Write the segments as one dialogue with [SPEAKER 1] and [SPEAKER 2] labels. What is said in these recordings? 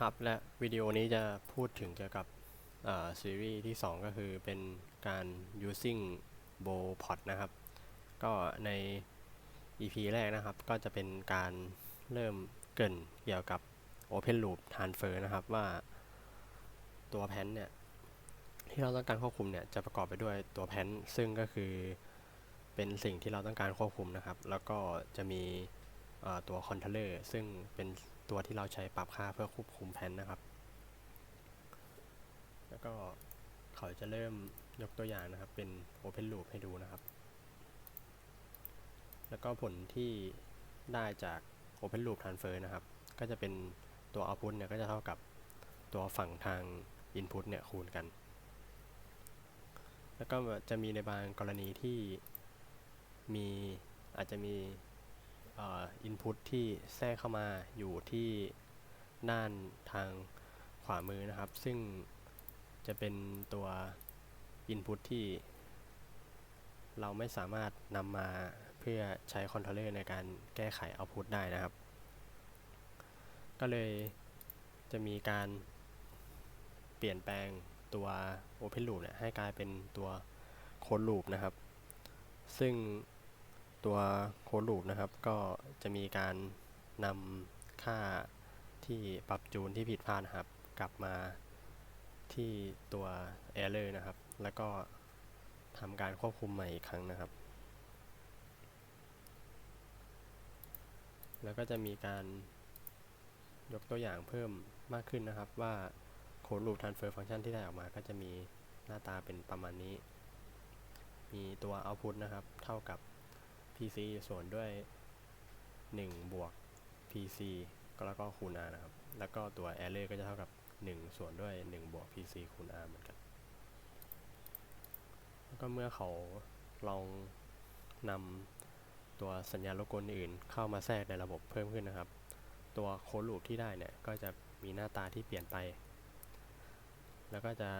[SPEAKER 1] ครับและวิดีโอนี้จะพูดถึงเกี่ยวกับซีรีส์ที่ 2 ก็คือเป็นการ using bow pot นะครับ ก็ใน EP แรกนะครับ ก็จะเป็นการเริ่มเกินเกี่ยวกับ Open Loop Transfer นะครับว่าตัวแพนเนี่ย ที่เราต้องการควบคุมเนี่ย จะประกอบไปด้วยตัวแพนซึ่งก็คือเป็นสิ่งที่เราต้องการควบคุมนะครับ แล้วก็จะมีตัว controller ซึ่งเป็น ตัวที่เราใช้ปรับค่าเพื่อควบคุมแพนนะครับ แล้วก็เขาจะเริ่มยกตัวอย่างนะครับ เป็น Open Loop ให้ดูนะครับ แล้วก็ผลที่ได้จาก Open Loop Transfer นะครับ ก็จะเป็นตัว Output เนี่ยก็จะเท่ากับตัวฝั่งทาง Input เนี่ยคูณกัน แล้วก็จะมีในบางกรณีที่มีอาจจะมี อ่อ input ที่แทรกเข้ามาอยู่ที่ด้านทางขวามือนะครับ ซึ่งจะเป็นตัว input ที่เราไม่สามารถนำมาเพื่อใช้คอนโทรลเลอร์ในการแก้ไข output ได้นะครับ ก็เลยจะมีการเปลี่ยนแปลงตัว Open Loop เนี่ยให้กลายเป็นตัว Closed Loop นะครับ ซึ่ง ตัวโค้ดลูปนะครับ ก็จะมีการนำค่าที่ปรับจูนที่ผิดพลาดนะครับ กลับมาที่ตัว error นะครับ แล้วก็ทำการควบคุมใหม่อีกครั้งนะครับ แล้วก็จะมีการยกตัวอย่างเพิ่มมากขึ้นนะครับ ว่าโค้ดลูป transfer function ที่ได้ออกมาก็จะมีหน้าตาเป็นประมาณนี้ มีตัว output นะครับ เท่ากับ PC ส่วนด้วย 1 บวก PC ก็แล้วก็คูณ R นะครับ แล้วก็ตัว array ก็จะเท่ากับ 1 ส่วนด้วย 1 บวก PC คูณ R เหมือนกัน แล้วก็เมื่อเขาลองนำตัวสัญญาณรบกวนอื่นเข้ามาแทรกในระบบเพิ่มขึ้นนะครับ ตัวโค้ดลูปที่ได้เนี่ย ก็จะมีหน้าตาที่เปลี่ยนไป แล้วก็จะ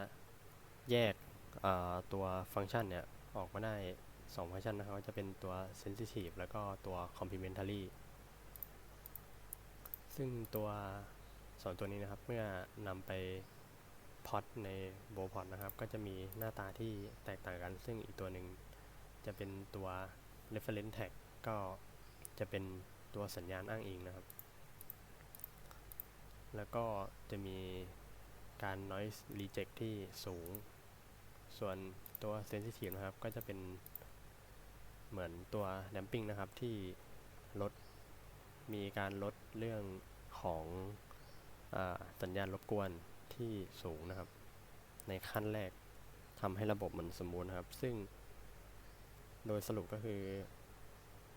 [SPEAKER 1] แยกตัวฟังก์ชันเนี่ย ออกมาได้ 2ฟังก์ชันนะครับก็จะเป็นตัว sensitive แล้วก็ตัว complementary ซึ่งตัวสองตัวนี้นะครับเมื่อนำไปพอตในโบพอตนะครับ ก็จะมีหน้าตาที่แตกต่างกัน ซึ่งอีกตัวหนึ่งจะเป็นตัว reference tag ก็จะเป็นตัวสัญญาณอ้างอิงนะครับ แล้วก็จะมีการ noise reject ที่สูง ส่วนตัว sensitive นะครับ ก็จะเป็น เหมือนตัว damping นะครับที่ลดมีการลดเรื่องของอสัญญาณรบกวนที่สูงนะครับ ในขั้นแรกทำให้ระบบมันสมบูรณ์ครับ ซึ่งโดยสรุปก็คือ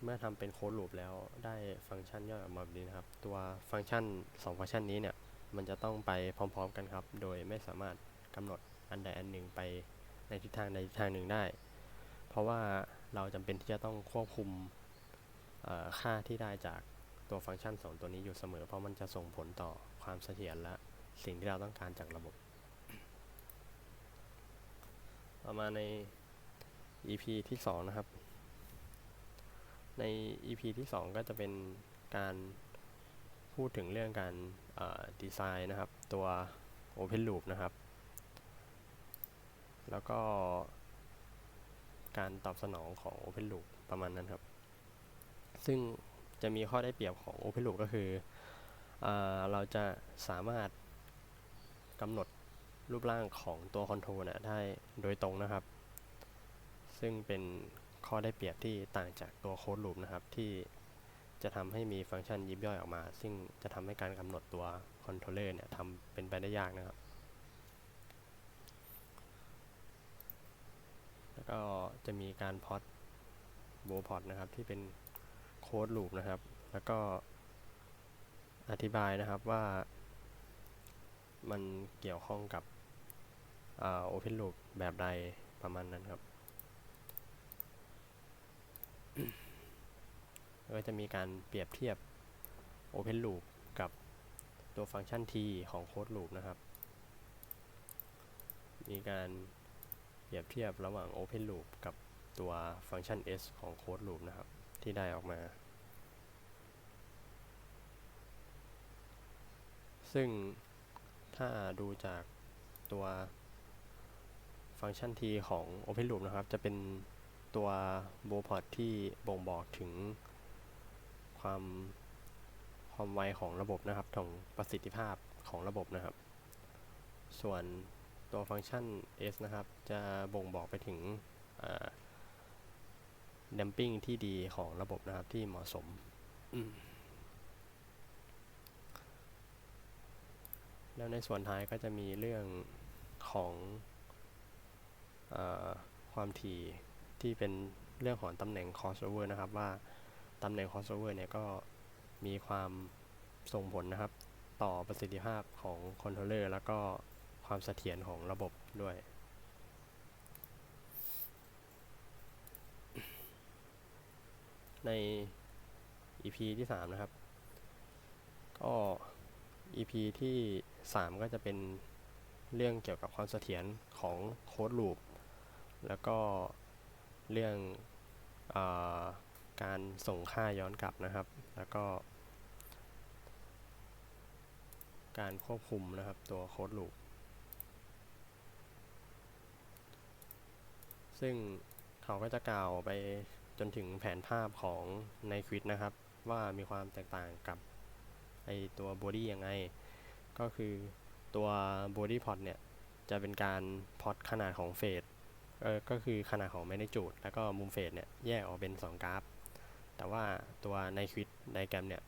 [SPEAKER 1] เมื่อทำเป็นโค้ดลูปแล้วได้ฟังก์ชันย่อยออกมาแบบนี้นะครับ ตัวฟังก์ชัน 2 ฟังก์ชันนี้เนี่ย มันจะต้องไปพร้อมๆกันครับ โดยไม่สามารถกำหนดอันใดอันหนึ่งไปในทิศทางใดทิศทางหนึ่งได้ ราะว่าเราจำเป็นที่จะต้องควบคุมค่าที่ได้จากตัวฟังก์ชัน 2 ตัวนี้อยู่เสมอ เพราะมันจะส่งผลต่อความเสถียรและสิ่งที่เราต้องการจากระบบ ต่อมาใน EP ที่ 2 นะครับ ใน EP ที่ 2 ก็จะเป็นการพูดถึงเรื่องการดีไซน์นะครับ ตัว Open Loop นะครับ แล้วก็ การตอบสนองของ Open Loop ประมาณนั้นครับ ซึ่งจะมีข้อได้เปรียบของ Open Loop ก็คือเอเราจะสามารถกำหนดรูปร่างของตัวคอนโทรลนะได้โดยตรงนะครับ ซึ่งเป็นข้อได้เปรียบที่ต่างจากตัวโค้ดลูปนะครับ ที่จะทำให้มีฟังก์ชันยิบย่อยออกมา ซึ่งจะทำให้การกำหนดตัวคอนโทรลเลอร์เนี่ยทำเป็นไปได้ยากนะครับ แล้ว ก็จะมีการพอตโบพอตนะครับที่เป็นโค้ดลูปนะครับ แล้วก็อธิบายนะครับว่ามันเกี่ยวข้องกับโอเพนลูปแบบใดประมาณนั้นครับ ก็จะมีการเปรียบเทียบ Open Loop กับตัวฟังก์ชัน T ของ Code Loop นะครับ มีการ เปรียบเทียบระหว่าง Open Loop กับตัวฟังก์ชัน S ของ Code Loop นะครับ ที่ได้ออกมา ซึ่งถ้าดูจากตัวฟังก์ชัน T ของ OpenLoop นะครับ จะเป็นตัว b o p o t ที่บ่งบอกถึงความความไวของระบบนะครับของประสิทธิภาพของระบบนะครับ ส่วน ตัวฟังก์ชัน S นะครับ จะบ่งบอกไปถึง damping ที่ดีของระบบนะครับที่เหมาะสมแล้วในส่วนท้ายก็จะมีเรื่องของเออความถี่ที่เป็นเรื่องของตำแหน่ง crossover นะครับ ว่าตำแหน่ง crossover เนี่ยก็มีความส่งผลนะครับ ต่อประสิทธิภาพของคอนโทรลเลอร์แล้วก็ ความเสถียรของระบบด้วยใน EP ที่ 3 นะครับ ก็ EP ที่ 3 ก็จะเป็นเรื่องเกี่ยวกับความเสถียรของโค้ดลูป แล้วก็เรื่องอาการส่งค่าย้อนกลับนะครับ แล้วก็ การควบคุมนะครับตัวโค้ดลูป ซึ่งเขาก็จะกล่าวไปจนถึงแผนภาพของในควิดนะครับ ว่ามีความแตกต่างกับไอตัวบอดี้ยังไง ก็คือตัวบอดี้พอตเนี่ย จะเป็นการพอตขนาดของเฟสเออก็คือขนาดของแมกนิจูดแล้วก็มุมเฟสเนี่ยแยกออกเป็น 2 กราฟ แต่ว่าตัวในควิดไดแกรมเนี่ย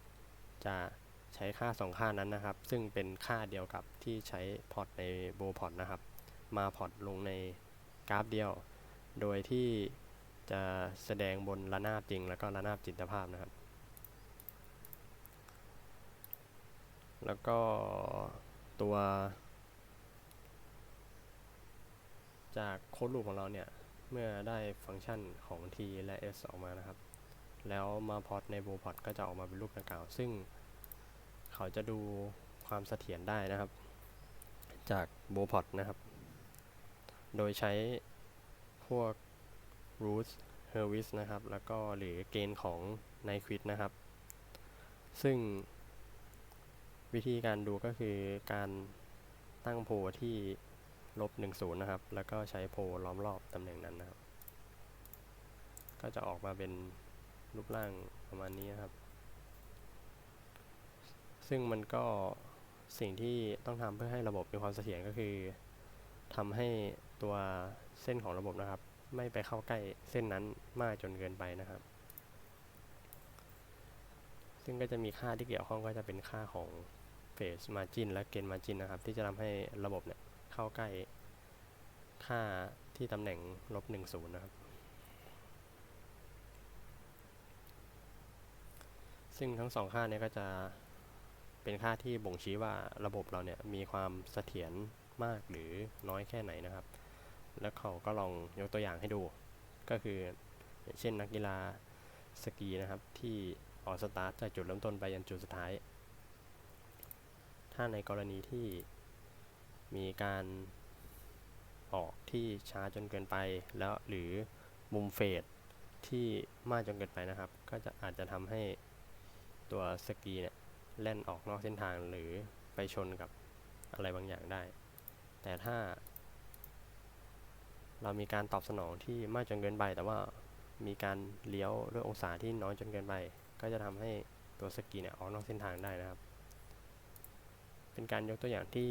[SPEAKER 1] จะใช้ค่า 2 ค่านั้นนะครับ ซึ่งเป็นค่าเดียวกับที่ใช้พอตในโบพอตนะครับ มาพอตลงในกราฟเดียว โดยที่จะแสดงบนระนาบจริง แล้วก็ระนาบจินตภาพนะครับ แล้วก็ตัว จากโค้ดลูปของเราเนี่ย เมื่อได้ฟังก์ชันของ t และ s ออกมานะครับ แล้วมาพอตในโบพอตก็จะออกมาเป็นรูปดังกล่าว ซึ่งเขาจะดูความเสถียรได้นะครับ จากโบพอตนะครับ โดยใช้ พวก roots h e r w i s นะครับ แล้วก็หรือเกณฑ์ของ n i q u i d นะครับ ซึ่งวิธีการดูก็คือการตั้งโพที่ลบ10นะครับ แล้วก็ใช้โพล้อมรอบตำแหน่งนั้นนะครับ ก็จะออกมาเป็นรูปร่างประมาณนี้นะครับ ซึ่งมันก็สิ่งที่ต้องทำเพื่อให้ระบบมีความเสถียรก็คือทำให้ตัว เส้นของระบบนะครับ ไม่ไปเข้าใกล้เส้นนั้นมากจนเกินไปนะครับ ซึ่งก็จะมีค่าที่เกี่ยวข้องก็จะเป็นค่าของ phase margin และ gain margin นะครับ ที่จะทำให้ระบบเนี่ยเข้าใกล้ค่าที่ตำแหน่งลบ10นะครับ ซึ่งทั้งสองค่านี้ก็จะเป็นค่าที่บ่งชี้ว่าระบบเราเนี่ยมีความเสถียรมากหรือน้อยแค่ไหนนะครับ แล้วเขาก็ลองยกตัวอย่างให้ดู ก็คืออย่างเช่นนักกีฬาสกีนะครับที่ออกสตาร์ทจากจุดเริ่มต้นไปยันจุดสุดท้าย ถ้าในกรณีที่มีการออกที่ช้าจนเกินไป แล้วหรือมุมเฟดที่มากจนเกินไปนะครับ ก็จะอาจจะทำให้ตัวสกีเนี่ยแล่นออกนอกเส้นทางหรือไปชนกับอะไรบางอย่างได้ แต่ถ้า เรามีการตอบสนองที่มากจนเกินไป แต่ว่ามีการเลี้ยวด้วยองศาที่น้อยจนเกินไป ก็จะทำให้ตัวสกีเนี่ยออกนอกเส้นทางได้นะครับ เป็นการยกตัวอย่างที่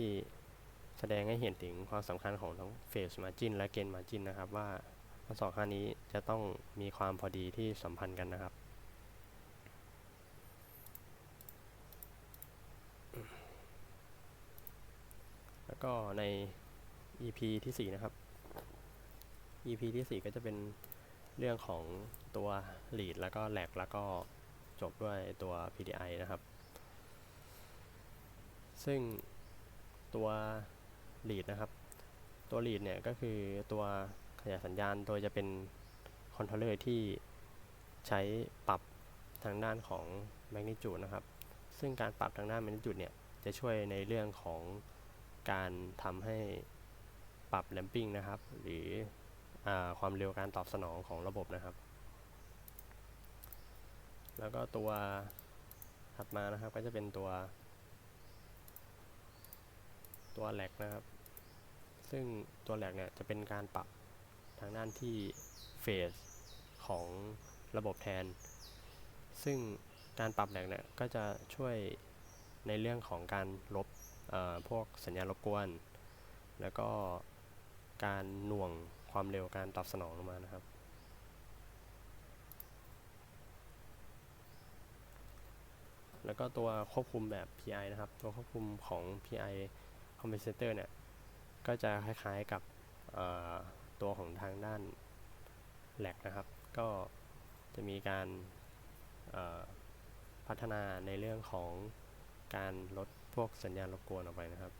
[SPEAKER 1] แสดงให้เห็นถึงความสำคัญของทั้ง phase margin และ gain margin นะครับว่าทั้งสองค่านี้จะต้องมีความพอดีที่สัมพันธ์กันนะครับแล้วก็ใน EP ที่ 4 นะครับ EP ที่ 4 ก็จะเป็นเรื่องของตัว lead แล้วก็ lag แล้วก็จบด้วยตัว PDI นะครับ ซึ่งตัว lead นะครับ ตัว lead เนี่ยก็คือตัวขยายสัญญาณโดยจะเป็นคอนโทรลเลอร์ที่ใช้ปรับทางด้านของ magnitude นะครับ ซึ่งการปรับทางด้าน magnitude เนี่ยจะช่วยในเรื่องของการทำให้ปรับ lamping นะครับ หรือ ความเร็วการตอบสนองของระบบนะครับ แล้วก็ตัวถัดมานะครับก็จะเป็นตัว ตัวแหลกนะครับ ซึ่งตัวแหลกเนี่ยจะเป็นการปรับทางด้านที่เฟสของระบบแทน ซึ่งการปรับแหลกเนี่ยก็จะช่วยในเรื่องของการลบพวกสัญญาณรบกวน แล้วก็การหน่วง ความเร็วการตอบสนองลงมานะครับ แล้วก็ตัวควบคุมแบบ PI นะครับ ตัวควบคุมของ PI compensator เนี่ย ก็จะคล้ายๆกับตัวของทางด้านแหลกนะครับ ก็จะมีการพัฒนาในเรื่องของการลดพวกสัญญาณรบกวนออกไปนะครับ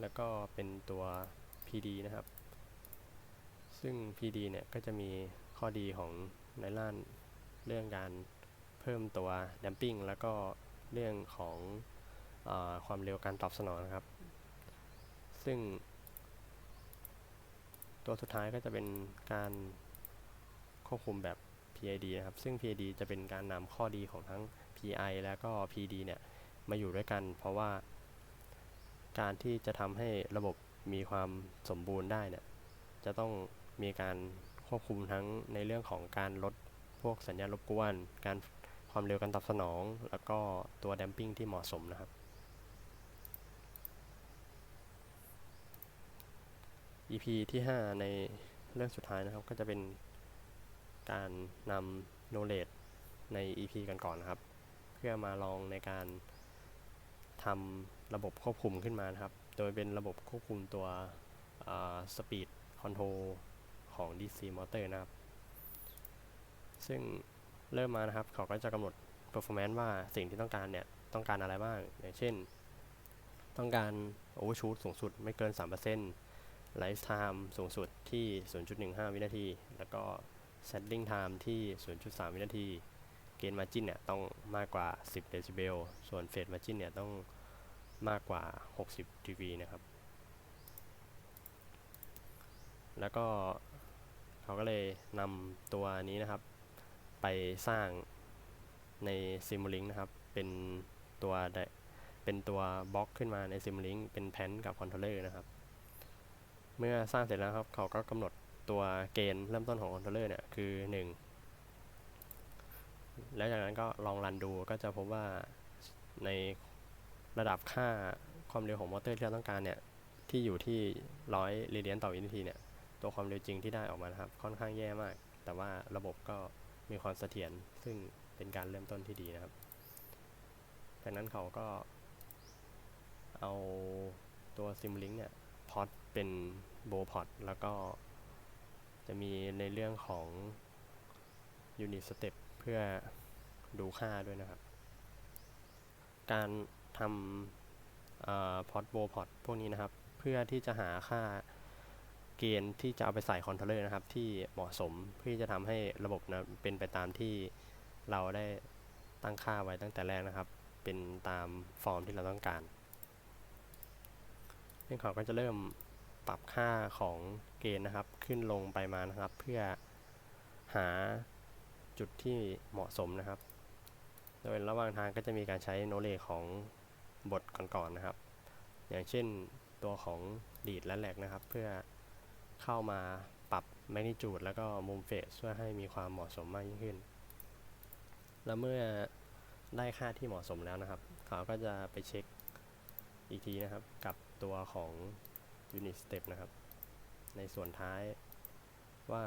[SPEAKER 1] แล้วก็เป็นตัว PD นะครับ ซึ่ง PD เนี่ยก็จะมีข้อดีของในด้านเรื่องการเพิ่มตัว damping แล้วก็เรื่องของอความเร็วการตอบสนองนะครับ ซึ่ง ตัวสุดท้ายก็จะเป็นการควบคุมแบบ PID นะครับ ซึ่ง PID จะเป็นการนำข้อดีของทั้ง PI แล้วก็ PD เนี่ย มาอยู่ด้วยกัน เพราะว่าการที่จะทำให้ระบบ มีความสมบูรณ์ได้เนี่ยจะต้องมีการควบคุมทั้งในเรื่องของการลดพวกสัญญาณรบกวน การความเร็วการตอบสนอง แล้วก็ตัว damping ที่เหมาะสมนะครับ EP ที่ 5 ในเรื่องสุดท้ายนะครับก็จะเป็นการนำ knowledge ใน EP กันก่อนนะครับ เพื่อมาลองในการทำระบบควบคุมขึ้นมานะครับ โดยเป็นระบบควบคุมตัว speed control ของ DC motor นะครับ ซึ่งเริ่มมานะครับ เขาก็จะกำหนด performance ว่าสิ่งที่ต้องการเนี่ย ต้องการอะไรบ้าง อย่างเช่น ต้องการ overshoot สูงสุดไม่เกิน3% life time สูงสุดที่ 0.15 วินาที แล้วก็ settling time ที่ 0.3 วินาทีเกณฑ์ margin เนี่ย ต้องมากกว่า 10 decibel ส่วน phase margin เนี่ย ต้อง มากกว่า 60 dB นะครับ แล้วก็เขาก็เลยนำตัวนี้นะครับ ไปสร้างใน Simulink นะครับ เป็นตัวเป็นตัวบล็อกขึ้นมาใน Simulink เป็นแพนกับคอนโทรลเลอร์นะครับ เมื่อสร้างเสร็จแล้วครับ เขาก็กำหนดตัวเกณฑ์เริ่มต้นของคอนโทรลเลอร์เนี่ยคือ 1 แล้วจากนั้นก็ลองรันดูก็จะพบว่าใน ระดับค่าความเร็วของมอเตอร์ที่เราต้องการเนี่ยที่อยู่ที่100เรเดียนต่อวินาทีเนี่ยตัวความเร็วจริงที่ได้ออกมานะครับ ค่อนข้างแย่มาก แต่ว่าระบบก็มีความเสถียรซึ่งเป็นการเริ่มต้นที่ดีนะครับจากนั้นเขาก็เอาตัว Simulink เนี่ยพอตเป็นโบพอตแล้วก็จะมีในเรื่องของ Unit Step เพื่อดูค่าด้วยนะครับ การ ทำพอตโบพอตพวกนี้นะครับ เพื่อที่จะหาค่าเกณฑ์ที่จะเอาไปใส่คอนโทรลเลอร์นะครับ ที่เหมาะสมเพื่อจะทำให้ระบบนะเป็นไปตามที่เราได้ตั้งค่าไว้ตั้งแต่แรกนะครับ เป็นตามฟอร์มที่เราต้องการซึ่งเขาก็จะเริ่มปรับค่าของเกณฑ์นะครับ ขึ้นลงไปมานะครับ เพื่อหาจุดที่เหมาะสมนะครับ โดยระหว่างทางก็จะมีการใช้โนเลของ บทก่อนๆนนะครับ อย่างเช่นตัวของดีดและแหลกนะครับ เพื่อเข้ามาปรับแมกนิจูดแล้วก็มุมเฟสเพื่อให้มีความเหมาะสมมากยิ่งขึ้น แล้วเมื่อได้ค่าที่เหมาะสมแล้วนะครับ เขาก็จะไปเช็คอีกทีนะครับกับตัวของ Unit Step นะครับ ในส่วนท้ายว่า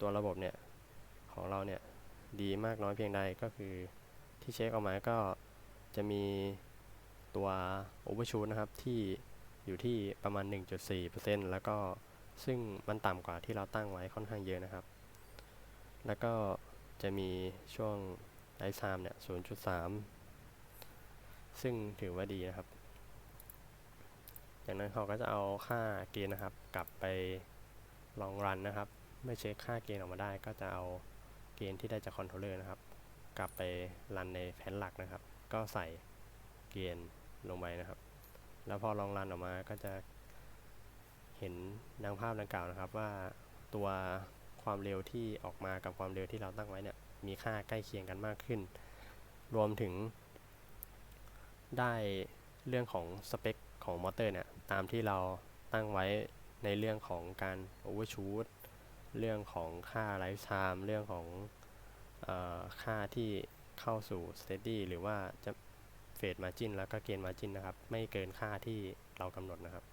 [SPEAKER 1] ตัวระบบเนี่ย ของเราเนี่ย ดีมากน้อยเพียงใดก็คือที่เช็คออกมาก็จะมี ตัว Overshoot นะครับ ที่อยู่ที่ประมาณ 1.4%แล้วก็ซึ่งมันต่ำกว่าที่เราตั้งไว้ค่อนข้างเยอะนะครับ แล้วก็จะมีช่วง Life Time เนี่ย 0.3 ซึ่งถือว่าดีนะครับ จากนั้นเขาก็จะเอาค่าเกณฑ์นะครับ กลับไปลองรันนะครับ เมื่อเช็คค่าเกณฑ์ออกมาได้ ก็จะเอาเกณฑ์ที่ได้จากคอนโทรลเลอร์นะครับ กลับไปรันในแผนหลักนะครับ ก็ใส่เกณฑ์ ลงไปนะครับ แล้วพอลองรันออกมาก็จะเห็นดังภาพดังกล่าวนะครับว่าตัวความเร็วที่ออกมากับความเร็วที่เราตั้งไว้เนี่ยมีค่าใกล้เคียงกันมากขึ้น รวมถึง ได้เรื่องของสเปคของมอเตอร์เนี่ยตามที่เราตั้งไว้ในเรื่องของการ overshoot เรื่องของค่า lifetime เรื่องของอค่าที่เข้าสู่ steady หรือว่าจะ เฟดมาจินแล้วก็เกณฑ์มาจินนะครับ ไม่เกินค่าที่เรากำหนดนะครับ